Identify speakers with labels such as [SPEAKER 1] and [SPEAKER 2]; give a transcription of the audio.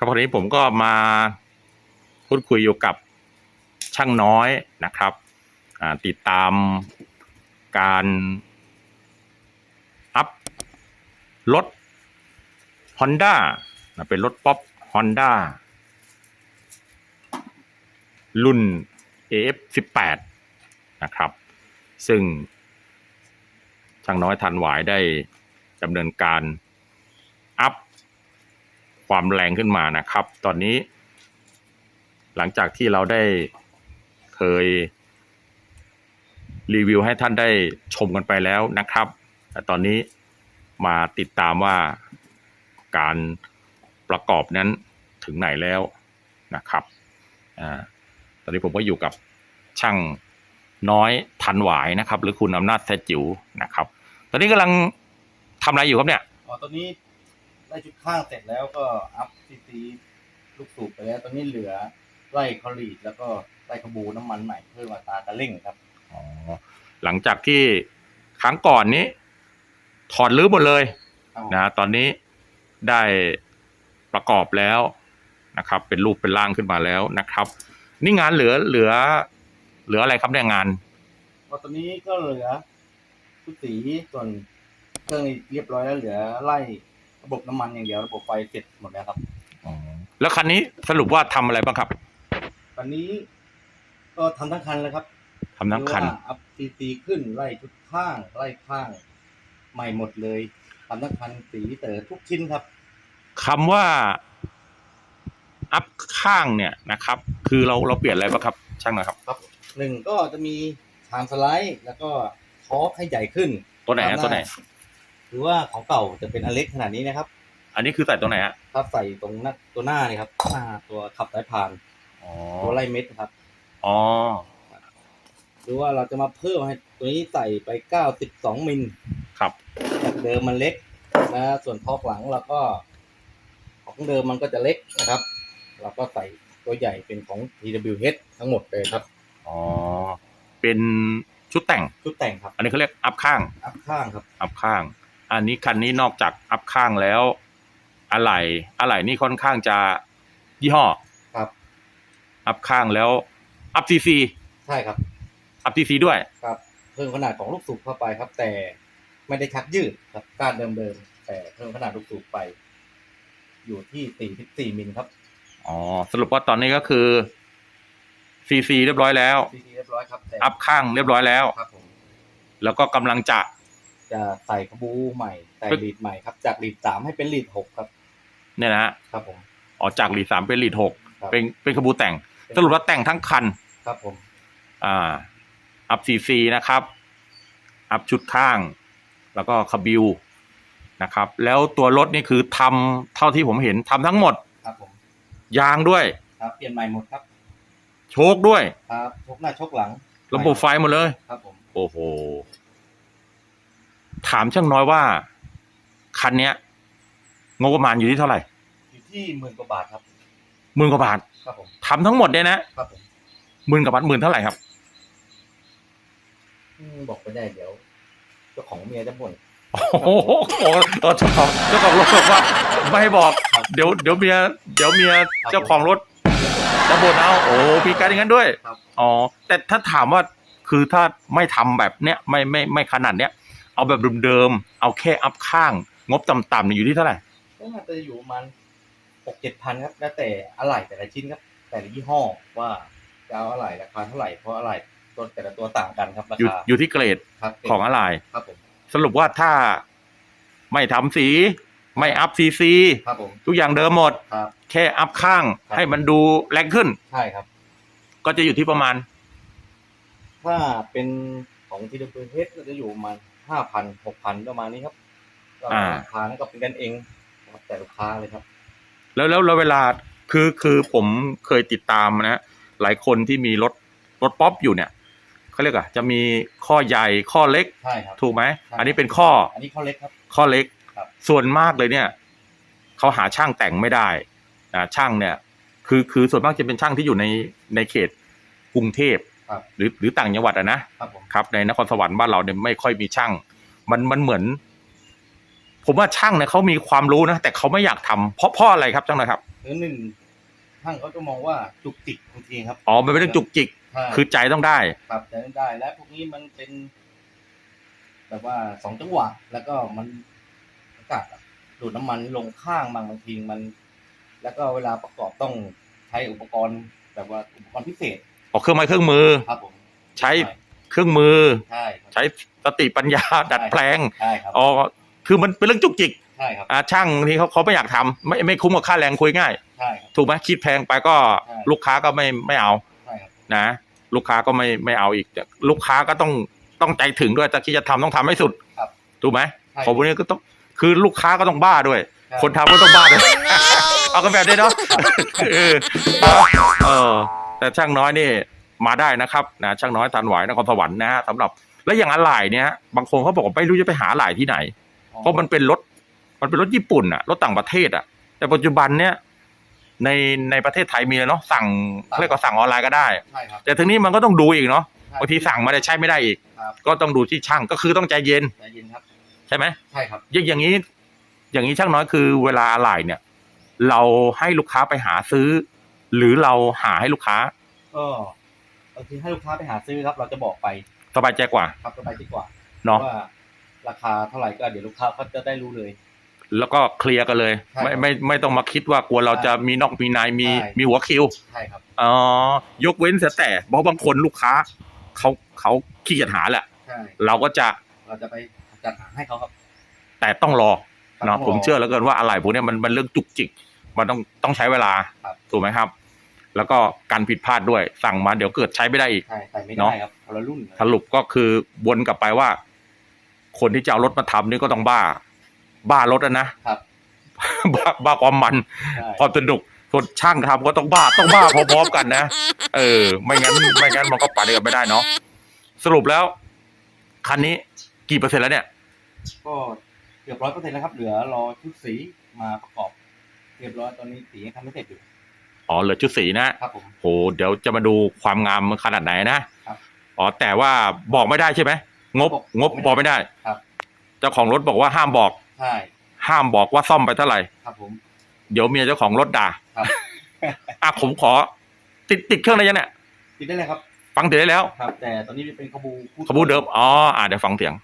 [SPEAKER 1] ครับวันนี้ผมก็มาพูดคุยอยู่กับช่างน้อยนะครับติดตามการอัพรถ Honda เป็นรถป๊อป Honda รุ่น AF18 นะครับ ซึ่งช่างน้อยทันหวายได้ดำเนินการอัพ ความแรงขึ้นมานะครับ ตอนนี้ หลังจากที่เราได้เคย รีวิวให้ท่านได้ชมกันไปแล้วนะครับ แต่ตอนนี้มาติดตามว่าการประกอบนั้นถึงไหนแล้วนะครับอตอนนี้ผมก็อยู่กับช่างน้อยทันหวายนะครับ หรือคุณอำนาจแท้จิ๋วนะครับ ตอนนี้กำลังทำอะไรอยู่ครับเนี่ย
[SPEAKER 2] อ๋อตอนนี้ ได้ชุดข้างเสร็จแล้วก็อัพซีซีลูกสูบไปแล้ว ตอนนี้เหลือไล่คอลีดแล้วก็ไล่ขบูน้ำมันใหม่เพิ่มอัตราการเร่งครับ
[SPEAKER 1] อ๋อหลังจากที่ครั้งก่อนนี้ ถอดรื้อหมดเลย
[SPEAKER 2] ครับผม
[SPEAKER 1] นะตอนนี้ได้ประกอบแล้วนะครับ เป็นรูปเป็นร่างขึ้นมาแล้วนะครับ นี่งานเหลือเหลือ เหลืออะไรครับเนี่ยงาน
[SPEAKER 2] ก็ตอนนี้ก็เหลือชุดสีส่วนเครื่องเรียบร้อยแล้วเหลือไล่ ระบบน้ำมันอย่างเดียวระบบไฟเสร็จหมดแล้วครับ
[SPEAKER 1] แล้วคันนี้สรุปว่าทำอะไรบ้างครับ
[SPEAKER 2] ตอนนี้ก็ทำทั้งคันเลยครับ
[SPEAKER 1] ทำทั้งคัน
[SPEAKER 2] หรือว่าอัพซีซีขึ้นไล่ชุดข้างไล่ข้าง ใหม่หมดเลยทำทั้งคันสีเต๋อทุกชิ้นครับ
[SPEAKER 1] คำว่าอัพข้างเนี่ยนะครับ คือเราเราเปลี่ยนอะไรบ้างครับ ช่างหนะครับ
[SPEAKER 2] ครับ หนึ่งก็จะมีชามสไลด์ แล้วก็ทอร์กให้ใหญ่ขึ้น
[SPEAKER 1] ตัวไหนฮะตัวไหน
[SPEAKER 2] หรือว่าของเก่าจะเป็นอันเล็กขนาดนี้นะครับ
[SPEAKER 1] อันนี้คือใส่ตัวไหนฮะ
[SPEAKER 2] ถ้าใส่ตรงหน้าตัวหน้านี่ครับหน้าตัวขับสายพาน
[SPEAKER 1] อ๋อ
[SPEAKER 2] ตัวไล่เม็ดนะครับ
[SPEAKER 1] อ๋อ
[SPEAKER 2] หรือว่าเราจะมาเพิ่มให้ตัวนี้ใส่ไป92มิล
[SPEAKER 1] ครับ
[SPEAKER 2] จากเดิมมันเล็กนะส่วนทอกหลังเราก็ ของเดิมมันก็จะเล็กนะครับ เราก็ใส่ตัวใหญ่เป็นของ TWH ทั้งหมดเลยครับ
[SPEAKER 1] อ๋อเป็นชุดแต่ง
[SPEAKER 2] ชุดแต่งครับ
[SPEAKER 1] อันนี้เขาเรียกอัพข้าง
[SPEAKER 2] อัพข้างครับ
[SPEAKER 1] อัพข้าง อันนี้คันนี้นอกจากอัพข้างแล้ว อะไหล่อะไหล่นี่ค่อนข้างจะยี่ห้อ
[SPEAKER 2] ครับ
[SPEAKER 1] อัพข้างแล้ว อัพซีซี
[SPEAKER 2] ใช่ครับ
[SPEAKER 1] อัพซีซีด้วย
[SPEAKER 2] ครับเพิ่มขนาดของลูกสูบเข้าไปครับ แต่ไม่ได้ชักยืดครับก้านเดิมๆแต่เพิ่มขนาดลูกสูบไป อยู่ที่44มิลครับ
[SPEAKER 1] อ๋อสรุปว่าตอนนี้ก็คือซีซีเรียบร้อยแล้ว
[SPEAKER 2] ซีซีเรียบร้อยครับแต่
[SPEAKER 1] อัพข้างเรียบร้อยแล้ว
[SPEAKER 2] ครับผม
[SPEAKER 1] แล้วก็กำลังจะ
[SPEAKER 2] จะใส่ขบูใหม่แต่
[SPEAKER 1] เป็น
[SPEAKER 2] ลีดใหม่ครับ จากลีดสามให้เป็นลีดหกครับ
[SPEAKER 1] เนี่ยนะฮะ
[SPEAKER 2] ครับผม
[SPEAKER 1] ออกจากลีดสามเป็นลีดหก
[SPEAKER 2] ครับ
[SPEAKER 1] เป็นเป็นขบูแต่ง สรุปว่าแต่งทั้งคัน
[SPEAKER 2] ครับผม
[SPEAKER 1] อ่า อัพซีซีนะครับ อัพชุดข้าง แล้วก็คาบิวนะครับ แล้วตัวรถนี่คือทำเท่าที่ผมเห็นทำทั้งหมด
[SPEAKER 2] ครับผม
[SPEAKER 1] ยางด้วย
[SPEAKER 2] ครับเปลี่ยนใหม่หมดครับ
[SPEAKER 1] โชคด้วย
[SPEAKER 2] ครับชกหน้าชกหลัง
[SPEAKER 1] ระบบไฟหมดเลย
[SPEAKER 2] ครับผม
[SPEAKER 1] โอ้โห ถามช่างน้อยว่า คันเนี้ยงบประมาณอยู่ที่เท่าไหร่
[SPEAKER 2] อยู่ที่หมื่นกว่าบาทครับ
[SPEAKER 1] หมื่นกว่าบาท
[SPEAKER 2] ครับผม
[SPEAKER 1] ทำทั้งหมดเนี่ยนะครับ
[SPEAKER 2] ผม
[SPEAKER 1] หมื่นกว่าบาทหมื่นเท่าไหร่ครับ
[SPEAKER 2] อืมบอกไปได้เดี๋ยวเจ้าของเมียจะบ่น
[SPEAKER 1] โอ้โหเออเจ้าของเจ้าของรถบอกว่าไม่ให้บอก เดี๋ยวเดี๋ยวเมียเดี๋ยวเมียเจ้าของรถจะบ่นเอาโอ้มีการอย่างนั้นด้วย
[SPEAKER 2] ครับ
[SPEAKER 1] อ๋อแต่ถ้าถามว่าคือถ้าไม่ทำแบบเนี้ยไม่ไม่ไม่ขนาดเนี้ย เอาแบบเดิมๆเอาแค่อัพข้าง งบต่ำๆเนี่ยอยู่ที่เท่าไหร่
[SPEAKER 2] ก็น่าจะอยู่ประมาณหกเจ็ดพันครับแล้วแต่อะไหล่แต่ละชิ้นครับ แต่ละยี่ห้อว่าจะเอาอะไหล่ราคาเท่าไหร่เพราะอะไหล่ตัวแต่ละตัวต่างกันครับรา
[SPEAKER 1] อยู่
[SPEAKER 2] คา
[SPEAKER 1] อยู่ที่เกรด
[SPEAKER 2] ครับ
[SPEAKER 1] ของอะไร
[SPEAKER 2] ครับผม
[SPEAKER 1] สรุปว่าถ้าไม่ทำสี ไม่อัพซีซี
[SPEAKER 2] ครับผม
[SPEAKER 1] ทุกอย่างเดิมหมด
[SPEAKER 2] ครับ
[SPEAKER 1] แค่อัพข้าง
[SPEAKER 2] ครับ
[SPEAKER 1] ให้มันดูแรงขึ้น
[SPEAKER 2] ใช่ครับ
[SPEAKER 1] ก็จะอยู่ที่ประมาณ
[SPEAKER 2] ถ้าเป็นของทีเดอร์เฮดก็จะอยู่ประมาณ ห้าพันหกพันประมาณนี้ครับก็
[SPEAKER 1] อ่า
[SPEAKER 2] ราคานั้นก็เป็นกันเองครับแต่ลูกค้าเลยครับ
[SPEAKER 1] แล้วแล้วแล้วเวลาคือคือผมเคยติดตามนะหลายคนที่มีรถรถป๊อปอยู่เนี่ยเขาเรียกอะจะมีข้อใหญ่ข้อเล็ก
[SPEAKER 2] ใช่ครับ
[SPEAKER 1] ถูกไหม
[SPEAKER 2] ใช่
[SPEAKER 1] อันนี้เป็นข้อ
[SPEAKER 2] อันนี้เขาเล็กครับ
[SPEAKER 1] ข้อเล็ก
[SPEAKER 2] ครับ
[SPEAKER 1] ส่วนมากเลยเนี่ยเขาหาช่างแต่งไม่ได้นะช่างเนี่ย คือคือส่วนมากจะเป็นช่างที่อยู่ในในเขตกรุงเทพ
[SPEAKER 2] ครับ
[SPEAKER 1] หรือหรือต่างจังหวัดอะนะ
[SPEAKER 2] ครับผม
[SPEAKER 1] ครับ ในนครสวรรค์บ้านเราเนี่ยไม่ค่อยมีช่าง มันมันเหมือนผผมว่าช่างเนี่ยเขามีความรู้นะแต่เขาไม่อยากทำเพราะเพราะอะไรครับช่างนะครับ
[SPEAKER 2] คือหนึ่งช่างเขาจะมองว่าจุกจิกบางทีครับ
[SPEAKER 1] อ๋อมันเป็นเรื่องจุกจิก
[SPEAKER 2] ใช่
[SPEAKER 1] คือใจต้องได้
[SPEAKER 2] ครับแต่ได้ และพวกนี้มันเป็น แบบว่าสองจังหวะ แล้วก็มันอากาศดูดน้ำมันลงข้างบางบางทีมัน แล้วก็เวลาประกอบต้องใช้อุปกรณ์ แบบว่าอุปกรณ์พิเศษ
[SPEAKER 1] ออกเครื่องไม้เครื่องมือ
[SPEAKER 2] ครับผม
[SPEAKER 1] ใช้เครื่องมือ
[SPEAKER 2] ใช่ครับ
[SPEAKER 1] ใช้สติปัญญา ดัดแปลง
[SPEAKER 2] ใช่ครับ
[SPEAKER 1] อ๋อคือมันเป็นเรื่องจุกจิก
[SPEAKER 2] ใช่ครับ
[SPEAKER 1] อ่าช่างที่เขาเขาไม่อยากทำไม่ไม่คุ้มกับค่าแรงคุยง่าย
[SPEAKER 2] ใช่ครับ
[SPEAKER 1] ถูกไหมคิดแพงไปก็
[SPEAKER 2] ใช่
[SPEAKER 1] ลูกค้าก็ไม่ไม่เอา
[SPEAKER 2] ใช่ครับ
[SPEAKER 1] นะ ลูกค้าก็ไม่ไม่เอาอีกแต่ลูกค้าก็ต้องต้องใจถึงด้วยแต่ที่จะทำต้องทำให้สุด
[SPEAKER 2] ครับ
[SPEAKER 1] ถูกไหม
[SPEAKER 2] ใช่
[SPEAKER 1] ของพวกนี้ก็ต้องคือลูกค้าก็ต้องบ้าด้วย
[SPEAKER 2] ใช่
[SPEAKER 1] คนทำก็ต้องบ้าด้วย เอากันแบบนี้เนาะเออเออ แต่ช่างน้อยนี่มาได้นะครับนะช่างน้อยทันไหวนครสวรรค์นะฮะสำหรับแล้วอย่างอะไหล่เนี่ยบางคนเขาบอกว่าไม่รู้จะไปหาอะไหล่ที่ไหน เพราะมันเป็นรถมันเป็นรถญี่ปุ่นอะรถต่างประเทศอะแต่ปัจจุบันเนี่ยในในประเทศไทยมีแล้วเนาะสั่งเรียกว่าสั่งออนไลน์ก็ได้
[SPEAKER 2] ใช่ครับ
[SPEAKER 1] แต่ทีนี้มันก็ต้องดูอีกเนาะ
[SPEAKER 2] ใช่
[SPEAKER 1] บางทีสั่งมาได้ใช้ไม่ได้อีก
[SPEAKER 2] ครับ
[SPEAKER 1] ก็ต้องดูที่ช่างก็คือต้องใจเย็น
[SPEAKER 2] ใจเย็นครับ
[SPEAKER 1] ใช่ไหม
[SPEAKER 2] ใช่ครับ
[SPEAKER 1] อย่างอย่างนี้ อย่างนี้ช่างน้อยคือเวลาอะไหล่เนี่ย เราให้ลูกค้าไปหาซื้อ หรือเราหาให้ลูกค้า
[SPEAKER 2] ก็บางทีให้ลูกค้าไปหาซื้อครับ เราจะบอกไป
[SPEAKER 1] สบายใจกว่า
[SPEAKER 2] ครับสบายดีกว่า
[SPEAKER 1] เนาะ
[SPEAKER 2] ว่า ราคาเท่าไหร่ก็เดี๋ยวลูกค้าเขาจะได้รู้เลย
[SPEAKER 1] แล้วก็เคลียร์กันเลย
[SPEAKER 2] ใช่
[SPEAKER 1] ไม่ไม่ไม่ต้องมาคิดว่ากลัวเราจะมีนอกมีในมี
[SPEAKER 2] ใช่
[SPEAKER 1] มีหัวคิว
[SPEAKER 2] ใช่ครับ
[SPEAKER 1] อ๋อยกเว้นเสียแต่เพราะบางคนลูกค้าเขาเขาขี้เกียจหาแหละ
[SPEAKER 2] ใช่
[SPEAKER 1] เราก็จะ
[SPEAKER 2] เราจะไปจัดหาให้เขาครับ
[SPEAKER 1] แต่ต้องรอ
[SPEAKER 2] ครับ
[SPEAKER 1] เนาะ
[SPEAKER 2] ต้องรอ
[SPEAKER 1] ผมเชื่อแล้วเกินว่าอะไรพวกเนี้ยมันมันเรื่องจุกจิก มันต้องต้องใช้เวลา
[SPEAKER 2] ครับ
[SPEAKER 1] ถูกไหมครับ แล้วก็การผิดพลาดด้วยสั่งมาเดี๋ยวเกิดใช้ไม่ได้อีก
[SPEAKER 2] ใช่ใส่ไม่
[SPEAKER 1] เนอะ
[SPEAKER 2] ได้ครับคนละรุ่นเลย
[SPEAKER 1] สรุปก็คือวนกลับไปว่า คนที่จะเอารถมาทำนี่ก็ต้องบ้า บ้ารถอะนะ ครับ บ้าบ้าความมัน
[SPEAKER 2] ใช่
[SPEAKER 1] ความสนุกส่วนช่างทำก็ต้องบ้าต้องบ้าพร้อมๆกันนะเออ ไม่งั้น ไม่งั้นมันก็ไปด้วยกันไม่ได้เนาะสรุปแล้ว คันนี้กี่เปอร์เซ็นต์แล้วเนี่ย
[SPEAKER 2] ก็เกือบร้อยเปอร์เซ็นต์แล้วครับ เหลือรอชุดสีมาประกอบ เรียบร้อยตอนนี้สียังทำไม่เสร็จอยู่
[SPEAKER 1] อ๋อเหลือชุดสีนะ ครับ
[SPEAKER 2] ผม
[SPEAKER 1] โห เดี๋ยวจะมาดูความงามมันขนาดไหนนะครับอ๋อ แต่ว่าบอกไม่ได้ใช่ไหม งบ
[SPEAKER 2] บอก
[SPEAKER 1] งบบอกไม่ได้
[SPEAKER 2] ครับ
[SPEAKER 1] เจ้าของรถบอกว่าห้ามบอก
[SPEAKER 2] ใช่
[SPEAKER 1] ห้ามบอกว่าซ่อมไปเท่าไหร่
[SPEAKER 2] ครับผม
[SPEAKER 1] เดี๋ยวเมียเจ้าของรถด่า
[SPEAKER 2] ครับ
[SPEAKER 1] อะผมขอ ติดติดเครื่องอะไรยังเนี่ย
[SPEAKER 2] ติดได้เลยครับ
[SPEAKER 1] ฟังติดได้แล้ว
[SPEAKER 2] ครับ แต่ตอนนี้เป็นขบู
[SPEAKER 1] ขบูเดิม อ๋อ อะเดี๋ยวฟังเสียง